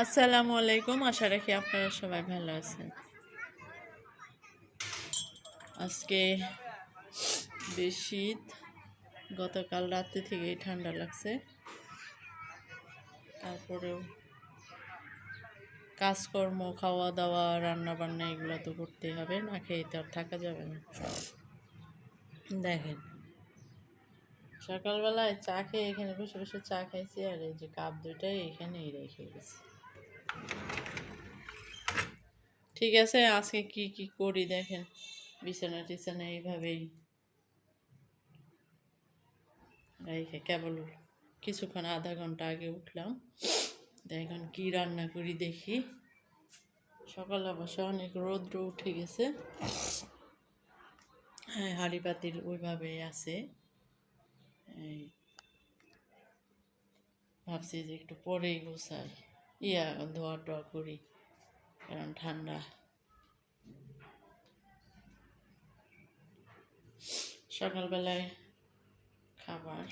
আসসালামু আলাইকুম। আশা রাখি আপনারা সবাই ভালো আছেন। আজকে বেশ শীত। গতকাল রাত্রে থেকেই ঠান্ডা লাগছে। তারপরেও কাজকর্ম খাওয়া দাওয়া রান্না বান্না এগুলো তো করতে হবে। না খেয়ে তো আর থাকা যাবে না। দেখেন, সকালবেলায় চা খেয়ে এখানে বসে বসে চা খাইছি আর এই যে কাপ দুইটাই এখানেই রেখে গেছি। ঠিক আছে, আজকে কি কি করি দেখেন। বিছানা টিছানা এইভাবেই। রেখে কেবল কিছুক্ষণ আধা ঘণ্টা আগে উঠলাম। এখন কি রান্না করি দেখি। সকাল অবশ্য অনেক রৌদ্র উঠে গেছে। হ্যাঁ হাঁড়ি পাতিল ওইভাবেই আছে। এই ভাবছি যে একটু পরেই গোছাই। ইয়া, ধোয়া টোয়া করি, কারণ ঠান্ডা। সকালবেলায় খাবার।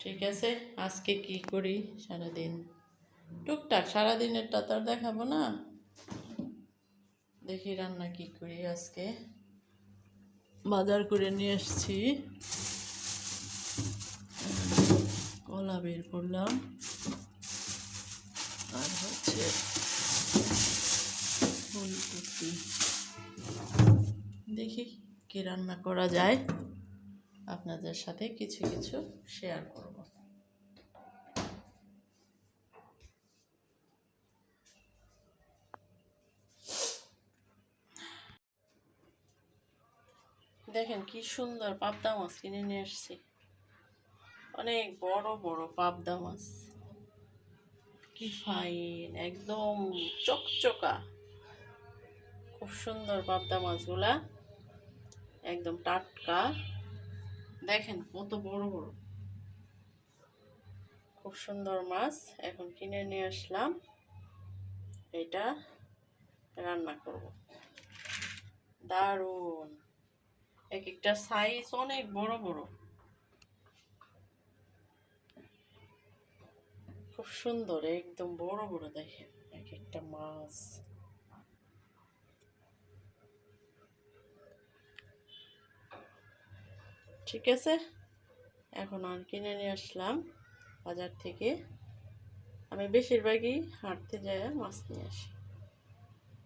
ঠিক আছে, আজকে কি করি? সারাদিন টুকটাক, সারাদিনেরটা তো আর দেখাবো না। দেখি রান্না কি করি আজকে। বাজার করে নিয়ে এসছি কলা বের করলাম। আর হচ্ছে ফুলকপি। দেখি কি রান্না করা যায়। আপনাদের সাথে কিছু কিছু শেয়ার করব। দেখেন কি সুন্দর পাবদা মাছ কিনে নিয়ে এসেছি। অনেক বড় বড় পাবদা মাছ। কি ফাইন একদম চকচকা। খুব সুন্দর পাবদা মাছগুলা। একদম টাটকা। দেখেন কত বড় বড়। খুব সুন্দর মাছ, এখন কিনে নিয়ে আসলাম। এটা রান্না করব। দারুণ। এক একটা সাইজ অনেক বড় বড়। খুব সুন্দর, একদম বড় বড় দেখেন, এক একটা মাছ। ঠিক আছে? এখন আর কিনে নিয়ে আসলাম বাজার থেকে। আমি বেশিরভাগই হাঁটতে যাই মাছ নিয়ে আসি।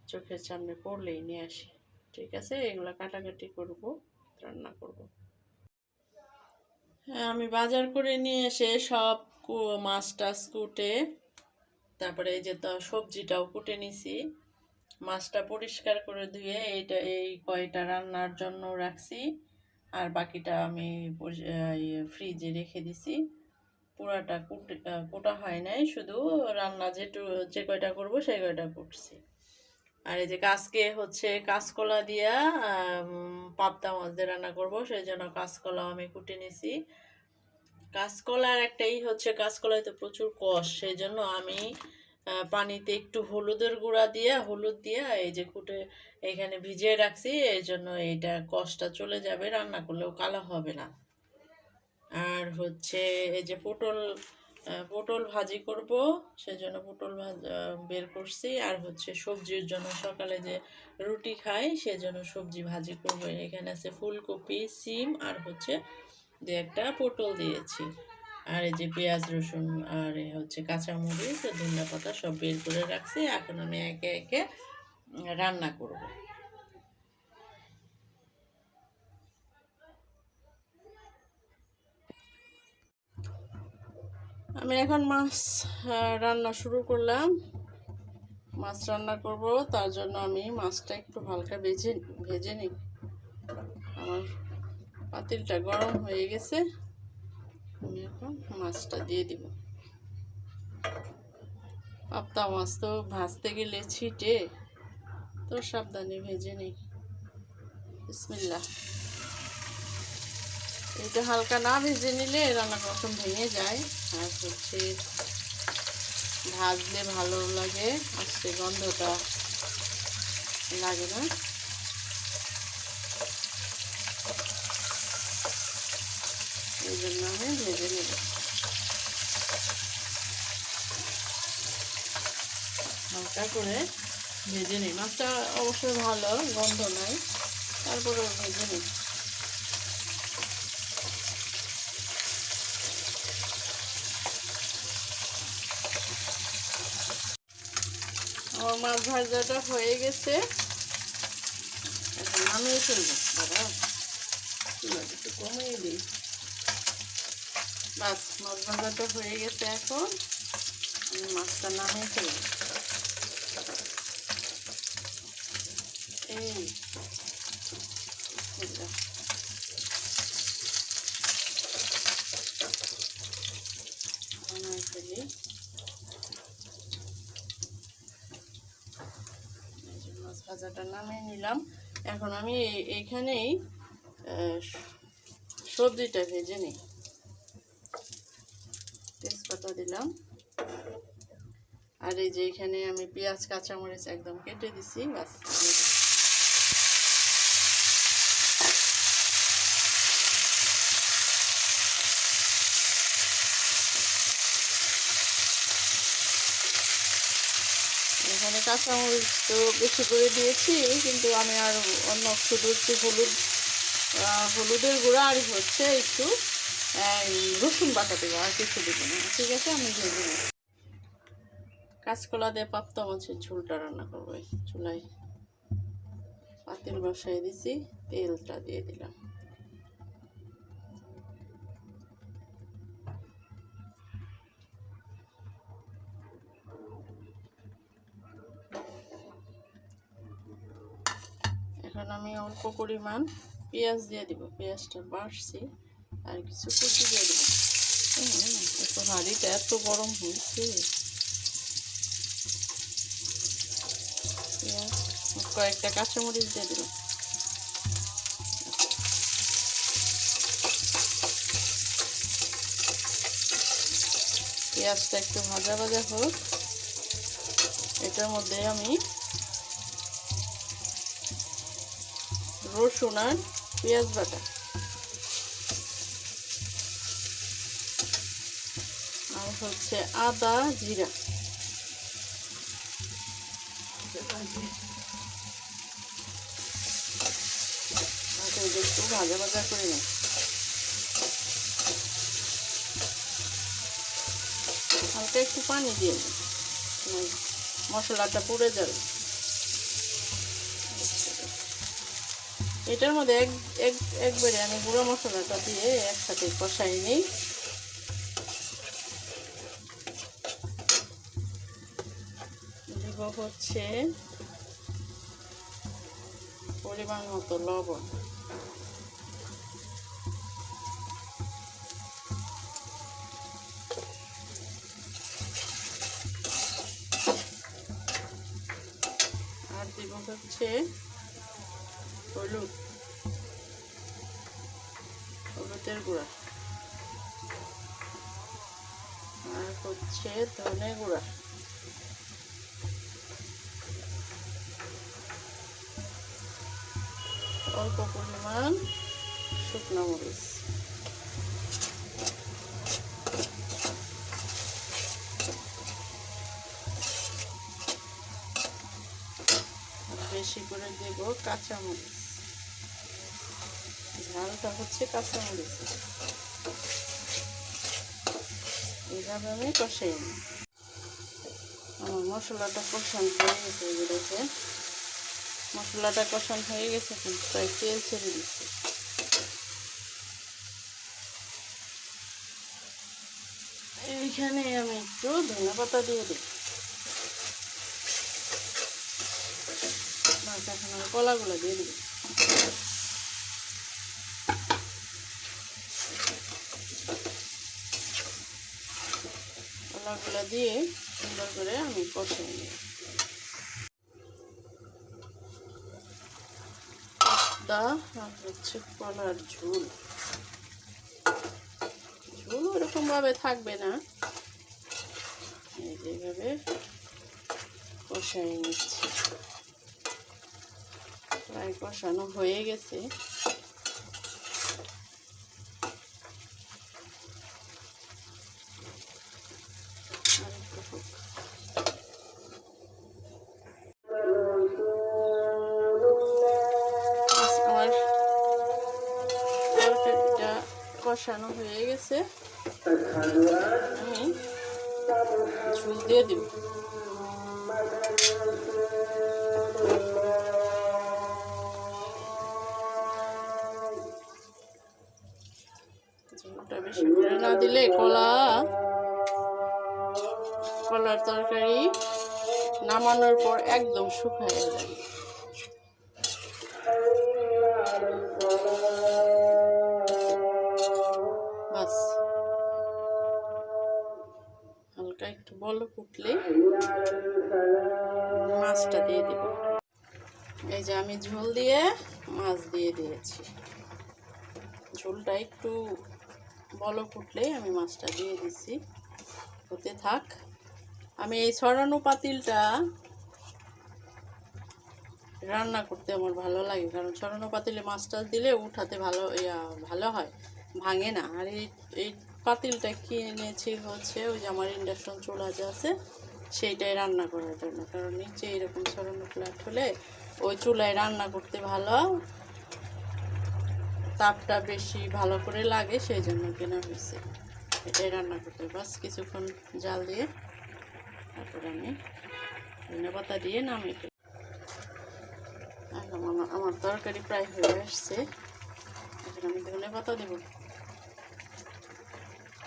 চোখের সামনে পড়লেই নিয়ে আসি। ঠিক আছে? এগুলো কাটাকাটি করব, রান্না করব। হ্যাঁ আমি বাজার করে নিয়ে এসে সব মাছ টাছ কুটে, তারপরে এই যে তো সবজিটাও কুটে নিছি। মাছটা পরিষ্কার করে ধুয়ে এইটা, এই কয়টা রান্নার জন্য রাখছি। আর বাকিটা আমি ফ্রিজে রেখে দিছি। পুরাটা কুটে কোটা হয় নাই, শুধু রান্না যেটু, যে কয়টা করব সেই কয়টা কুটছি। আর এই যে কাজকে হচ্ছে কাঁচকলা দিয়া পাবদা মাছ দিয়ে রান্না করব, সেই জন্য কাঁচকলা আমি কুটে নিছি। কাঁচকলার একটাই হচ্ছে, কাঁচকলায় তো প্রচুর কষ, সেই জন্য আমি পানিতে একটু হলুদের গুঁড়া দিয়ে, হলুদ দিয়ে এই যে কুটে এখানে ভিজিয়ে রাখছি, এই জন্য এইটা কষটা চলে যাবে, রান্না করলেও কালো হবে না। আর হচ্ছে এই যে পটল পটল ভাজি করব, সেজন্য পটল ভাজ বের করছি। আর হচ্ছে সবজির জন্য সকালে যে রুটি খাই, সেজন্য সবজি ভাজি করব। এখানে আছে ফুলকপি, সিম আর হচ্ছে যে একটা পটল দিয়েছি। আর এই যে পেঁয়াজ, রসুন আর হচ্ছে কাঁচামরিচ, ধনিয়া পাতা সব বের করে রাখছি। এখন আমি একে একে রান্না করব। আমি এখন মাছ রান্না শুরু করলাম। মাছ রান্না করব, তার জন্য আমি মাছটা একটু হালকা ভেজে ভেজে নিই। আমার পাতিলটা গরম হয়ে গেছে। আমি এখন মাছটা দিয়ে দিব। পাবদা মাছ তো ভাজতে গেলে ছিটে, তো সাবধানে ভেজে নিই। বিসমিল্লা এটা হালকা না ভেজে নিলে রান্না প্রথম ভেঙে যায়। আর হচ্ছে ভাজলে ভালো লাগে আস্তে গন্ধটা। লাগে না? এই জন্য আমি ভেজে নেব হালকা করে ভেজে নিই। মাছটা অবশ্যই ভালো, গন্ধ নাই। তারপরে ভেজে নিই আমার মাছ ভাজাটা হয়ে গেছে। এখন নামিয়ে ফেলব চুলাটা একটু কমিয়ে দিই। বাস, মাছ ভাজাটা হয়ে গেছে এখন। আমি মাছটা নামিয়ে ফেলব। এই বিসমিল্লাহ। নামিয়ে ফেলি এই যে মাছ ভাজাটা নামিয়ে নিলাম। এখন আমি এই- এইখানেই সবজিটা ভেজে নিই। তেজপাতা দিলাম। আর এই যে এখানে আমি পেঁয়াজ, কাঁচামরিচ একদম কেটে দিছি বাস এখানে কাঁচামরিচ তো বেশি করে দিয়েছি, কিন্তু আমি আর অন্য শুধু একটু হলুদ হলুদের গুঁড়া আর হচ্ছে একটু রসুন বাটা দেবো আর কিছু দেবো না। ঠিক আছে? আমি ভেজে নেব কাঁচকলা দিয়ে পাপ্তা মাছের ঝোলটা রান্না করব। চুলায় পাতিল বসাই দিছি, তেলটা দিয়ে দিলাম। এখন আমি অল্প পরিমাণ পেঁয়াজ দিয়ে দিব। পেঁয়াজটা বাড়ছি আর কিছু কুচি দিয়ে দেবো। এত হাঁড়িটা এত গরম হয়েছে। পেঁয়াজ, কয়েকটা কাঁচামরিচ দিয়ে দিলাম পেঁয়াজটা একটু ভাজা ভাজা হোক। এটার মধ্যে আমি রসুন আর পেঁয়াজ বাটা। আর হচ্ছে আদা জিরা। আচ্ছা, একটু ভাজা ভাজা করে নিই। হালকা একটু পানি দিয়ে মানে মশলাটা পুড়ে যাবে। এটার মধ্যে এক এক, একবারে আমি গুঁড়ো মশলাটা দিয়ে একসাথে কষাই নিই। হচ্ছে পরিমাণ মতো লবণ। আর দিব হচ্ছে হলুদ। হলুদের গুঁড়া। আর হচ্ছে ধনে গুঁড়া। অল্প পরিমাণ শুকনো মরিচ। বেশি করে দেব কাঁচামরিচ ঝালটা হচ্ছে কাঁচামরিচ। এইভাবে আমি কষাই নিই। আমার মশলাটা কষান হয়ে গেছে এগুলোতে মশলাটা কষান হয়ে গেছে কিন্তু প্রায় তেল ছেড়ে দিচ্ছে। এইখানে আমি একটু ধনে পাতা দিয়ে দিই। এখন আমি কলাগুলো দিয়ে দিই। কলাগুলো দিয়ে সুন্দর করে আমি কষে নিই। হচ্ছে কলার ঝোল। ওরকম ভাবে থাকবে না। যেভাবে কষাই নিচ্ছি। প্রায় কষানো হয়ে গেছে আর একটু হোক। কষানো হয়ে গেছে। আমি ঝুল দিয়ে দিব। ঝোলটা বেশি করে না দিলে কলা কলার তরকারি নামানোর পর একদম শুকায় যায় বলক উঠলে মাছটা দিয়ে দেব। এই যে আমি ঝোল দিয়ে মাছ দিয়ে দিয়েছি। ঝোলটা একটু বলক উঠলে আমি মাছটা দিয়ে দিছি। হতে থাক। আমি এই ছড়ানো পাতিলটা রান্না করতে আমার ভালো লাগে, কারণ ছড়ানো পাতিলে মাছ টাছ দিলে উঠাতে ভালো ভালো হয়, ভাঙে না। আর এই এই পাতিলটা কিনেছি হচ্ছে, ওই যে আমার ইন্ডাকশন চুলা যে আছে, সেইটাই রান্না করার জন্য। কারণ নিচে এরকম ছড়ানো ফ্ল্যাট হলে ওই চুলায় রান্না করতে ভালো, তাপটা বেশি ভালো করে লাগে সেই জন্য কেনা হয়েছে। এটাই রান্না করতে বাস কিছুক্ষণ জাল দিয়ে তারপরে আমি ধনে পাতা দিয়ে নামিয়ে ফেলি। আমার তরকারি প্রায় হয়ে আসছে। এখন আমি ধনে পাতা দেবো।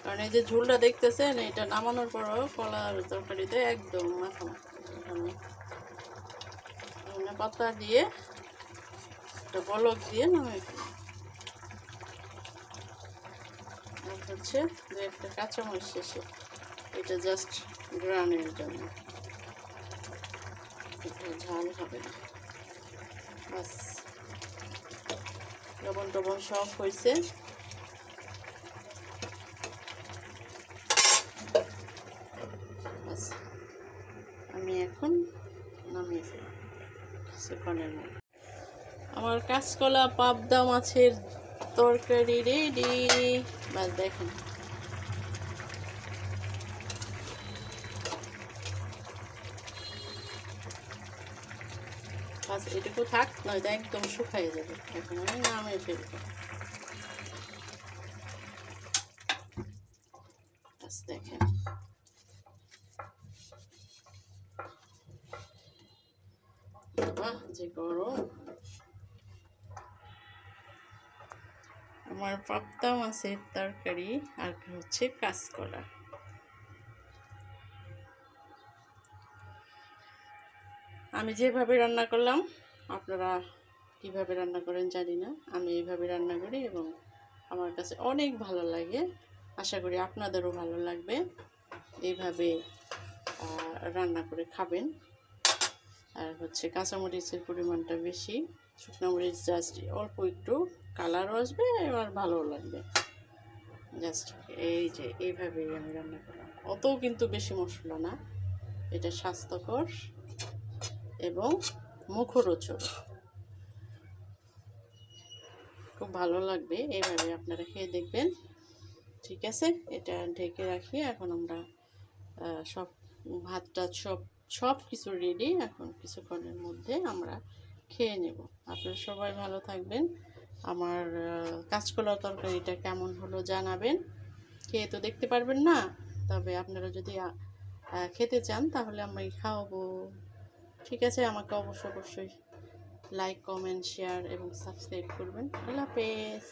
কারণ এই যে ঝুলটা দেখতেছেন, এটা নামানোর পরও কলার তরকারিতে একদম মাখা মাখা পাতা দিয়ে একটা বলক দিয়ে ফেলি হচ্ছে দু একটা কাঁচামরিচ শেষে। এটা জাস্ট গ্রানের জন্য। এটা ঝাল হবে না। বাস। লবণ টবণ সব হয়েছে বাস আমি এখন নামিয়ে ফেলি কিছুক্ষণের মধ্যে আমার কাঁচকলা, পাবদা মাছের তরকারি রেডি বাস দেখেন। এটুকু থাক, নয়তো একদম শুকাই যাবে। এখন আমি নামে ফেলব বাস দেখেন বাহ যে গরম আমার পাপ্তা মাছের তরকারি, আর হচ্ছে কাঁচকলা। আমি যেভাবে রান্না করলাম, আপনারা কীভাবে রান্না করেন জানি না। আমি এইভাবে রান্না করি এবং আমার কাছে অনেক ভালো লাগে। আশা করি আপনাদেরও ভালো লাগবে। এইভাবে রান্না করে খাবেন। আর হচ্ছে কাঁচামরিচের পরিমাণটা বেশি, শুকনো মরিচ জাস্ট অল্প একটু কালারও আসবে আর ভালোও লাগবে। জাস্ট এই যে এইভাবেই আমি রান্না করলাম। অতও কিন্তু বেশি মশলা না, এটা স্বাস্থ্যকর এবং মুখরোচক। খুব ভালো লাগবে এইভাবে আপনারা খেয়ে দেখবেন। ঠিক আছে, এটা ঢেকে রাখি, এখন আমরা সব ভাত টাত সব সব কিছু রেডি এখন কিছুক্ষণের মধ্যে আমরা খেয়ে নেব। আপনারা সবাই ভালো থাকবেন। আমার কাঁচকলা তরকারিটা কেমন হলো জানাবেন। খেয়ে তো দেখতে পারবেন না, তবে আপনারা যদি খেতে চান তাহলে আমি খাওয়াবো। ঠিক আছে, আমাকে অবশ্যই অবশ্যই লাইক কমেন্ট শেয়ার এবং সাবস্ক্রাইব করবেন। আল্লাহ হাফেজ।